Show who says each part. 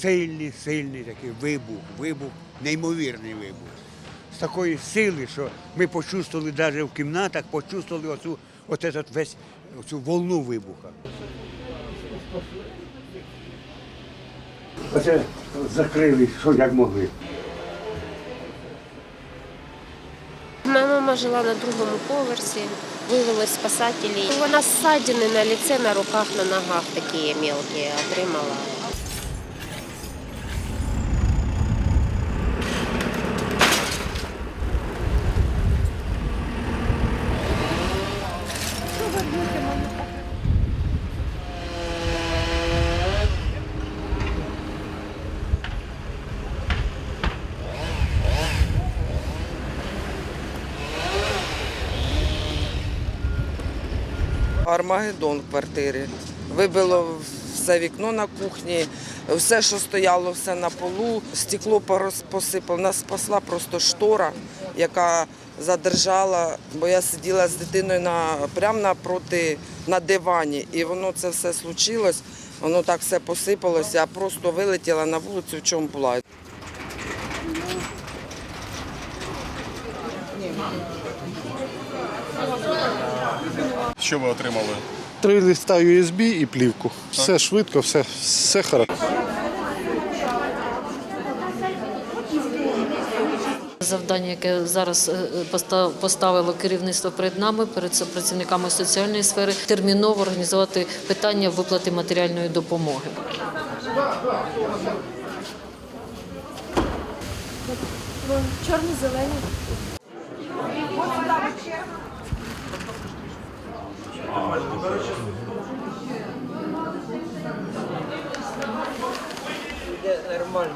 Speaker 1: сильний, сильний такий вибух, вибух, неймовірний вибух. З такої сили, що ми почувствували навіть в кімнатах, почувствували оцю, этот весь, оцю волну вибуха. Оце закрили, що як могли.
Speaker 2: Моя мама жила на другому поверсі, вивели спасателі. Вона ссадини на лице, на руках, на ногах такі мелкі отримала.
Speaker 3: Армагеддон в квартирі. Вибило все вікно на кухні, все, що стояло, все на полу, стекло посипало. Нас спасла просто штора, яка задержала, бо я сиділа з дитиною на, прямо напроти на дивані. І воно це все случилось, воно так все посипалося, я просто вилетіла на вулицю, в чому була.
Speaker 4: Що ви отримали?
Speaker 5: Три листа USB і плівку. Все швидко, все, все хорошо.
Speaker 6: Завдання, яке зараз е, поставило керівництво перед нами, перед працівниками соціальної сфери, терміново організувати питання виплати матеріальної допомоги.
Speaker 3: Нормально.